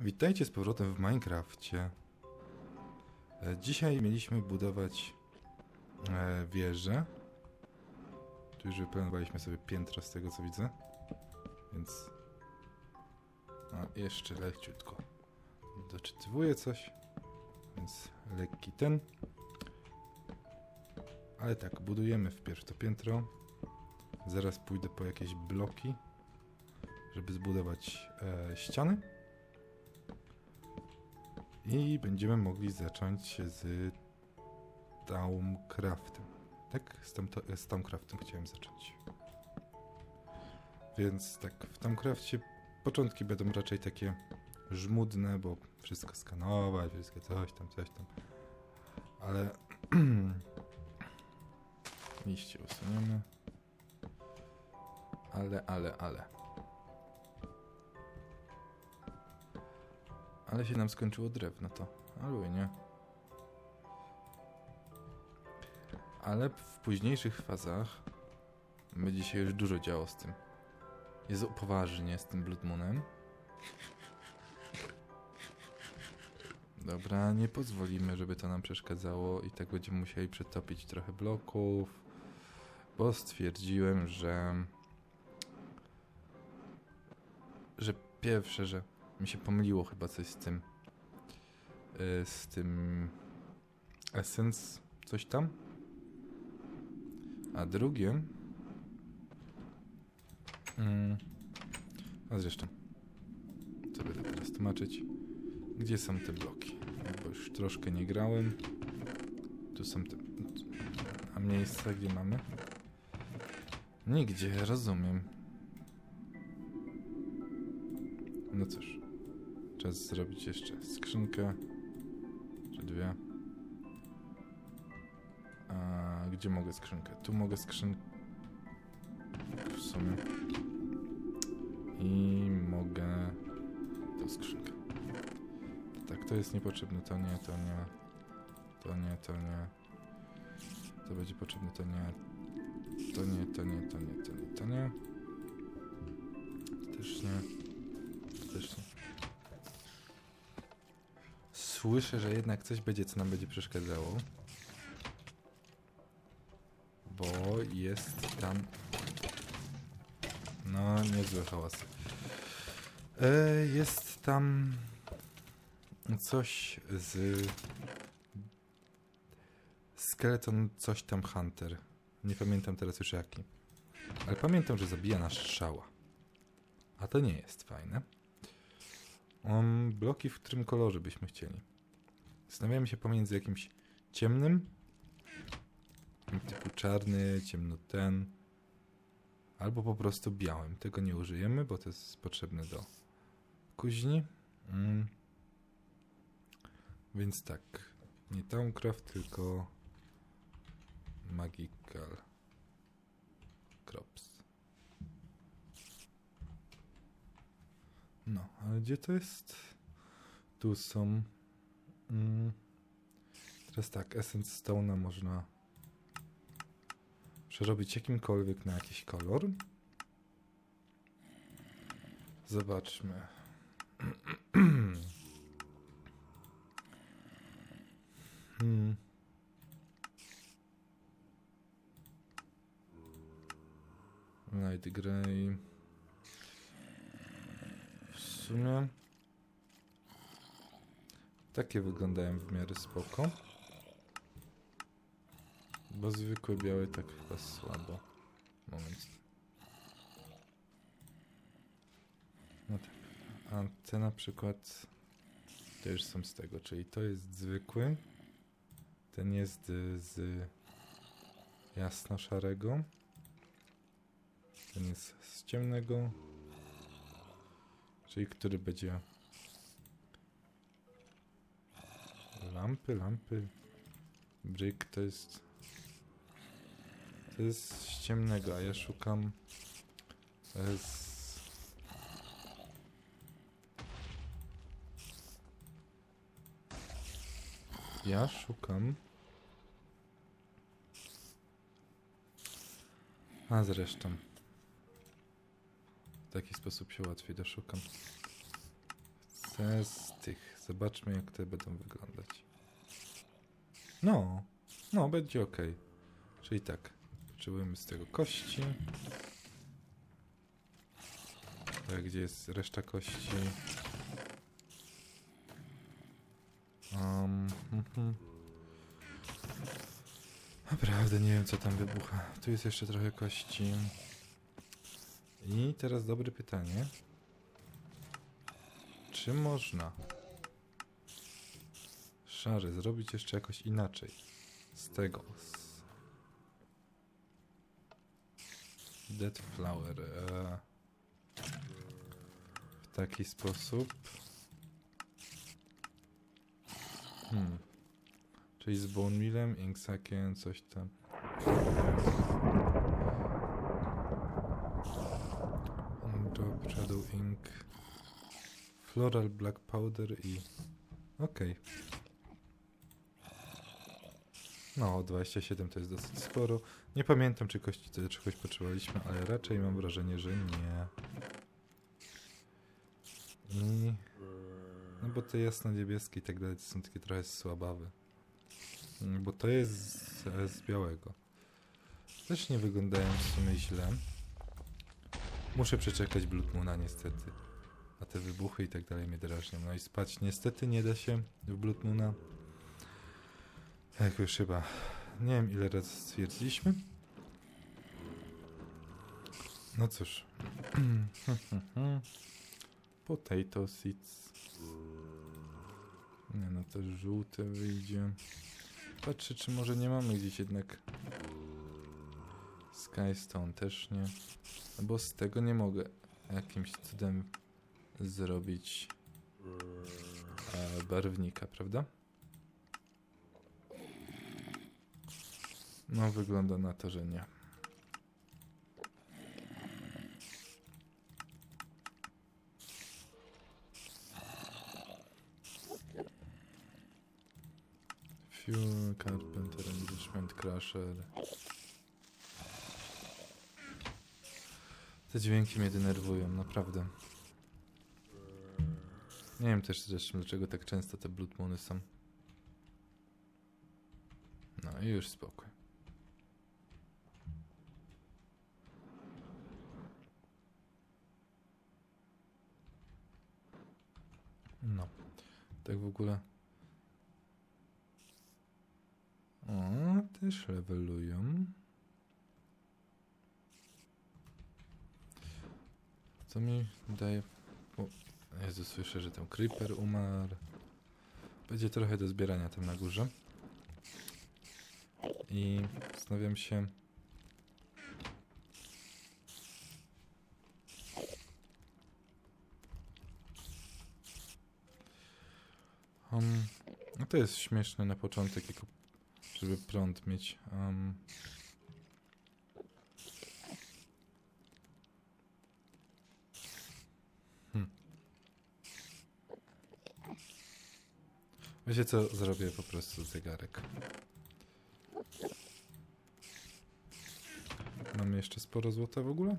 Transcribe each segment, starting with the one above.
Witajcie z powrotem w Minecrafcie. E, Dzisiaj mieliśmy budować e, wieżę. Tu już wyplanowaliśmy sobie piętro z tego co widzę. Więc... A, jeszcze leciutko. Doczytywuję coś. Więc lekki ten. Ale tak, budujemy wpierw to piętro. Zaraz pójdę po jakieś bloki, żeby zbudować e, ściany. I będziemy mogli zacząć z Taumcraftem. Tak? Z, tam, z Taumcraftem chciałem zacząć. Więc tak, w Taumcrafcie początki będą raczej takie żmudne, bo wszystko skanować, wszystko coś tam, coś tam. Ale liście usuniemy. Ale, ale, ale. Ale się nam skończyło drewno to. Albo nie. Ale w późniejszych fazach będzie się już dużo działo z tym. Jest poważnie z tym Blood Moonem. Dobra, nie pozwolimy, żeby to nam przeszkadzało i tak będziemy musieli przetopić trochę bloków, bo stwierdziłem, że że pierwsze, że mi się pomyliło chyba coś z tym yy, z tym Essence coś tam. A drugie mm, a zresztą co będę teraz tłumaczyć? Gdzie są te bloki? Bo już troszkę nie grałem. Tu są te a miejsca gdzie mamy? Nigdzie rozumiem. No cóż czas zrobić jeszcze skrzynkę czy dwie. A gdzie mogę skrzynkę? Tu mogę skrzynkę w sumie. I mogę tą skrzynkę. Tak to jest niepotrzebne to nie to nie. To nie to nie. To będzie potrzebne to nie. To nie to nie to nie to nie to nie. To też nie. To też nie słyszę, że jednak coś będzie, co nam będzie przeszkadzało. Bo jest tam... No, niezły hałas. E, jest tam coś z... Skeleton coś tam Hunter. Nie pamiętam teraz już jaki. Ale pamiętam, że zabija nas strzała. A to nie jest fajne. Um, bloki w którym kolorze byśmy chcieli? Zastanawiamy się pomiędzy jakimś ciemnym, typu czarny, ciemno ten, albo po prostu białym. Tego nie użyjemy, bo to jest potrzebne do kuźni. Mm. Więc tak, nie Towncraft, tylko Magical Crops. No, ale gdzie to jest? Tu są. Mm. Teraz tak, Essence Stone'a można przerobić jakimkolwiek na jakiś kolor. Zobaczmy. hmm. Light Grey. Sumie takie wyglądają w miarę spoko. Bo zwykły biały tak chyba słabo. Moment. No tak. A te na przykład już są z tego, czyli to jest zwykły. Ten jest y, z jasno-szarego. Ten jest z ciemnego. Czyli który będzie lampy, lampy. Brick to jest to jest z ciemnego, a ja szukam e, Ja szukam A zresztą w taki sposób się łatwiej doszukam. te z tych. Zobaczmy, jak te będą wyglądać. No, no, będzie ok. Czyli tak, potrzebujemy z tego kości. Tak, gdzie jest reszta kości? Um, mhm. Naprawdę nie wiem, co tam wybucha. Tu jest jeszcze trochę kości. I teraz dobre pytanie. Czy można szary zrobić jeszcze jakoś inaczej? Z tego. Z... Dead Flower. E... W taki sposób. Hmm. Czyli z bone mealem, inksakiem, coś tam. Shadow ink, floral black powder i... Okej. No, 27 to jest dosyć sporo. Nie pamiętam, czy kości do czegoś potrzebowaliśmy, ale raczej mam wrażenie, że nie. I... No bo te jasno-niebieskie i tak dalej są takie trochę słabawe. Mm, Bo to jest z, z białego. Też nie wyglądają w sumie źle. Muszę przeczekać Blood Moona niestety. A te wybuchy i tak dalej mnie drażnią. No i spać niestety nie da się w Blood Moona. Jak już chyba nie wiem ile razy stwierdziliśmy. No cóż. Potato seeds. Nie no, to żółte wyjdzie. Patrzę, czy może nie mamy gdzieś jednak Skystone też nie. Bo z tego nie mogę jakimś cudem zrobić e, barwnika, prawda? No, wygląda na to, że nie. Fuel, Carpenter, Enrichment, Crusher. Te dźwięki mnie denerwują, naprawdę. Nie wiem też zresztą, dlaczego tak często te Blood Moony są. No i już spokój. No, tak w ogóle. O, też levelują. Co mi daje... O, Jezu, słyszę, że tam creeper umarł. Będzie trochę do zbierania tam na górze. I zastanawiam się... Um, no to jest śmieszne na początek, jako żeby prąd mieć. Um, Wiecie co? Zrobię po prostu zegarek. Mamy jeszcze sporo złota w ogóle?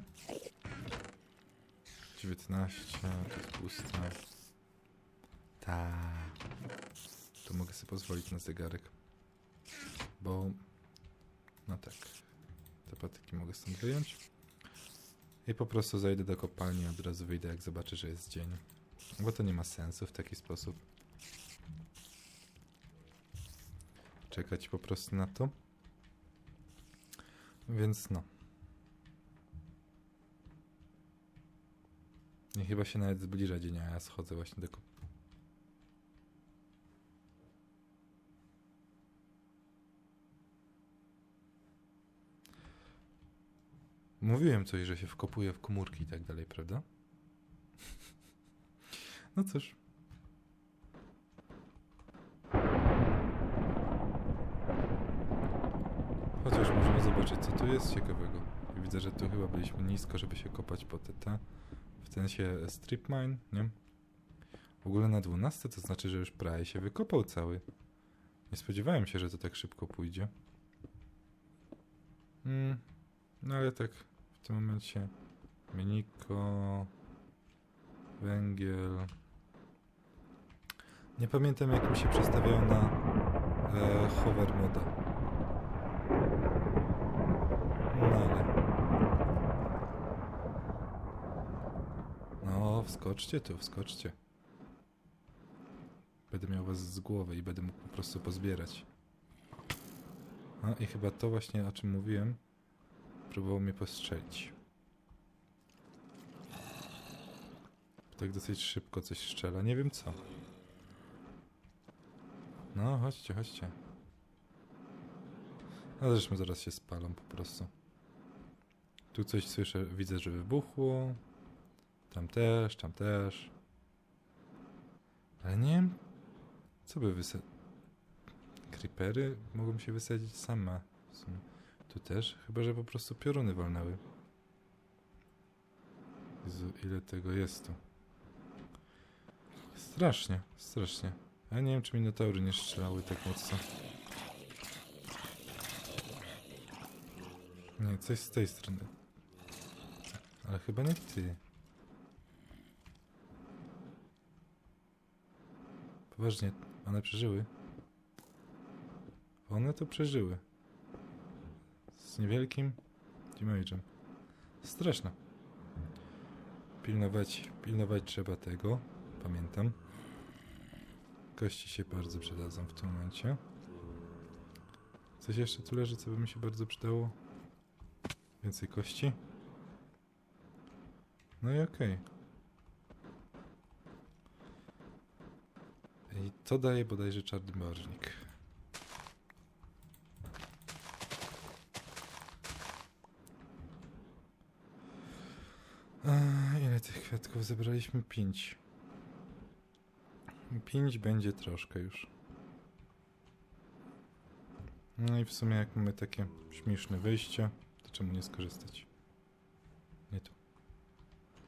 19, to jest puste. Ta. To mogę sobie pozwolić na zegarek. Bo... No tak. Te patyki mogę stąd wyjąć. I po prostu zajdę do kopalni, od razu wyjdę jak zobaczę, że jest dzień. Bo to nie ma sensu w taki sposób. Czekać po prostu na to. Więc no. I chyba się nawet zbliża dzień, a ja schodzę właśnie do Mówiłem coś, że się wkopuje w komórki i tak dalej, prawda? No cóż. Chociaż możemy zobaczyć, co tu jest ciekawego. Widzę, że tu chyba byliśmy nisko, żeby się kopać po TT. W sensie strip mine, nie? W ogóle na 12 to znaczy, że już prawie się wykopał cały. Nie spodziewałem się, że to tak szybko pójdzie. Mm, no ale tak w tym momencie Miniko, węgiel, Nie pamiętam jak mi się przestawiał na e, hover moda. No ale... No, wskoczcie tu, wskoczcie. Będę miał was z głowy i będę mógł po prostu pozbierać. No i chyba to właśnie o czym mówiłem. Próbował mnie postrzelić. Tak dosyć szybko coś strzela, nie wiem co. No, chodźcie, chodźcie. A zresztą zaraz się spalą po prostu. Tu coś słyszę, widzę, że wybuchło. Tam też, tam też. Ale nie wiem, co by wysadzić. Creepery mogą się wysadzić same. Tu też, chyba że po prostu pioruny walnęły. Jezu, ile tego jest tu. Strasznie, strasznie. Ja nie wiem, czy minotaury nie strzelały tak mocno. Nie, coś z tej strony. Ale chyba nie ty. Poważnie, one przeżyły. One to przeżyły. Z niewielkim damage'em. Straszne. Pilnować, pilnować trzeba tego. Pamiętam. Kości się bardzo przydadzą w tym momencie. Coś jeszcze tu leży, co by mi się bardzo przydało? Więcej kości. No i okej. I to daje bodajże czarny barwnik. A, ile tych kwiatków zebraliśmy? Pięć. Pięć będzie troszkę już. No i w sumie jak mamy takie śmieszne wyjście, to czemu nie skorzystać? Nie tu.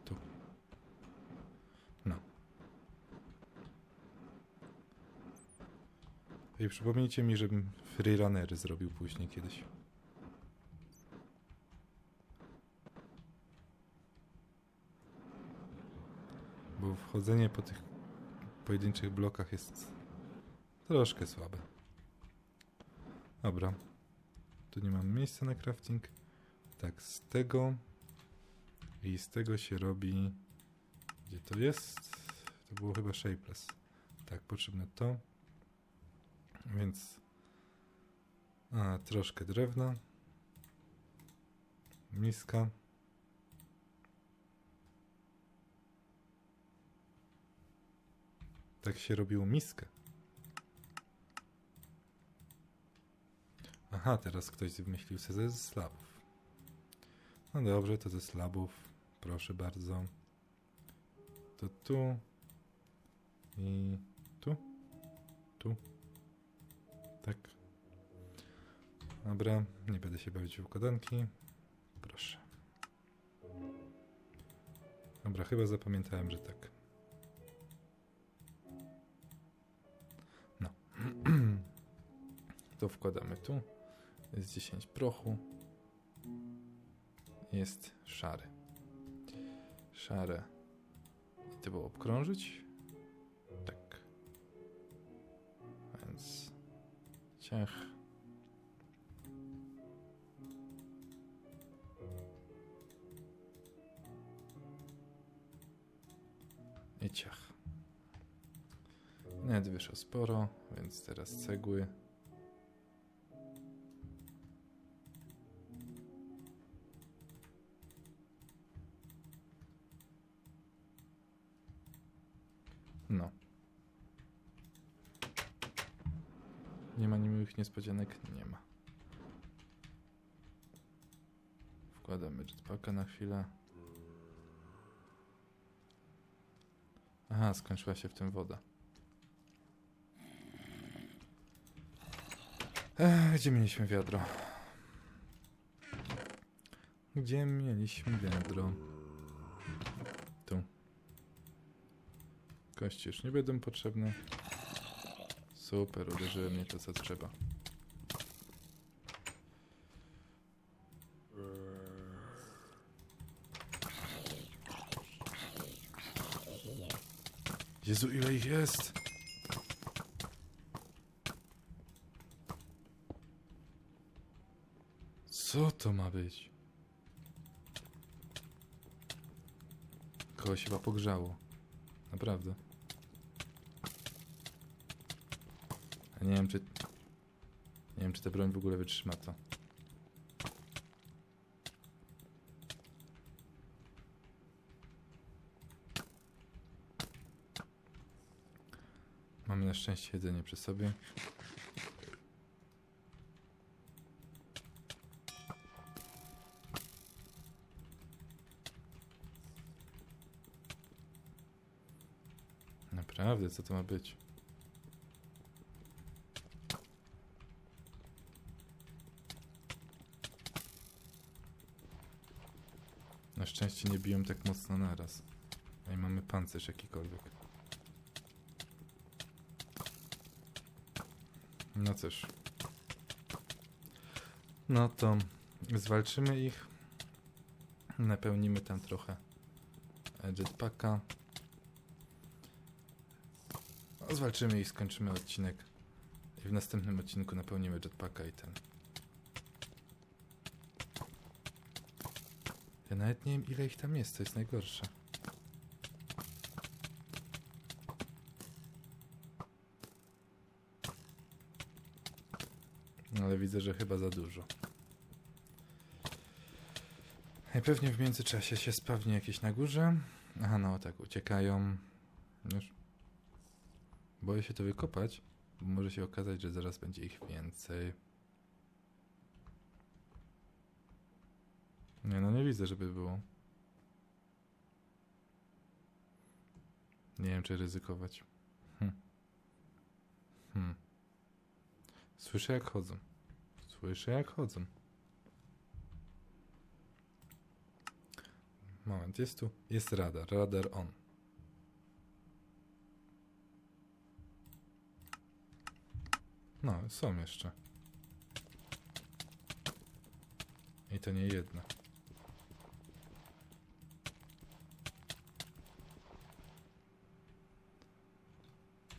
Tu. No. I przypomnijcie mi, żebym freerunnery zrobił później kiedyś. Bo wchodzenie po tych pojedynczych blokach jest troszkę słabe. Dobra. Tu nie mam miejsca na crafting. Tak, z tego i z tego się robi. Gdzie to jest? To było chyba shapeless. Tak, potrzebne to. Więc. A, troszkę drewna. Miska. Tak się robiło miskę. Aha, teraz ktoś wymyślił sobie ze slabów. No dobrze, to ze slabów. Proszę bardzo. To tu. I tu. Tu. Tak. Dobra, nie będę się bawić w układanki. Proszę. Dobra, chyba zapamiętałem, że tak. No. to wkładamy tu. Jest 10 prochu. Jest szary. Szare. I to było obkrążyć? Ciach. I ciach. Net wyszło sporo, więc teraz cegły. Niemiłych niespodzianek? Nie ma. Wkładamy jetpacka na chwilę. Aha, skończyła się w tym woda. Ech, gdzie mieliśmy wiadro? Gdzie mieliśmy wiadro? Tu. Kości już nie będą potrzebne. Super, uderzyły mnie to co trzeba. Jezu, ile ich jest! Co to ma być? Kogoś chyba pogrzało. Naprawdę. Nie wiem, czy... Nie wiem, czy ta broń w ogóle wytrzyma to. Mamy na szczęście jedzenie przy sobie. Naprawdę, co to ma być? Na szczęście nie biją tak mocno naraz. A i mamy pancerz jakikolwiek. No cóż. No to zwalczymy ich. Napełnimy tam trochę e, jetpacka. No, zwalczymy i skończymy odcinek. I w następnym odcinku napełnimy jetpacka i ten. Nawet nie wiem ile ich tam jest, to jest najgorsze. No, Ale widzę, że chyba za dużo. I pewnie w międzyczasie się spawni jakieś na górze. Aha, no tak, uciekają. Już. Boję się to wykopać, bo może się okazać, że zaraz będzie ich więcej. Nie, no nie widzę, żeby było. Nie wiem, czy ryzykować. Hm. Hmm. Słyszę, jak chodzą. Słyszę, jak chodzą. Moment, jest tu. Jest radar. Radar on. No, są jeszcze. I to nie jedna.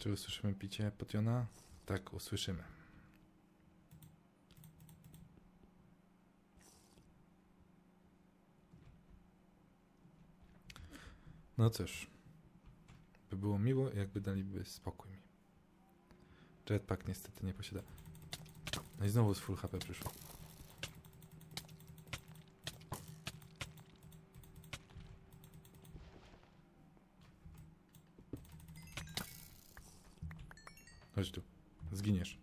Czy usłyszymy picie potiona? Tak, usłyszymy. No cóż. By było miło, jakby daliby spokój mi. Jetpack niestety nie posiada. No i znowu z full HP przyszło. Chodź tu. Zginiesz.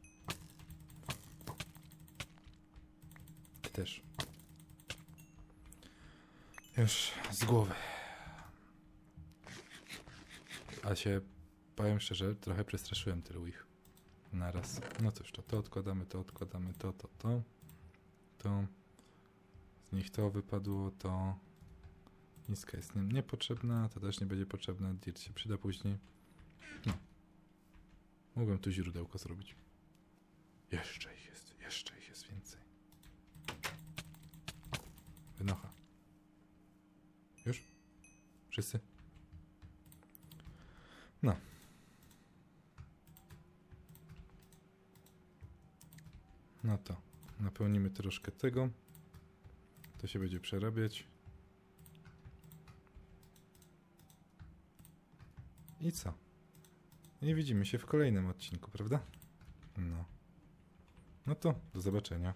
Ty też. Już z głowy. A się, powiem szczerze, trochę przestraszyłem tylu ich. Naraz. No cóż, to, to odkładamy, to odkładamy, to, to, to. To. Z nich to wypadło, to. Niska jest nie- niepotrzebna, to też nie będzie potrzebna, dirt się przyda później. No. Mogłem tu źródełko zrobić. Jeszcze ich jest, jeszcze ich jest więcej. Wynocha. Już? Wszyscy? No. No to napełnimy troszkę tego. To się będzie przerabiać. I co? I widzimy się w kolejnym odcinku, prawda? No. No to do zobaczenia.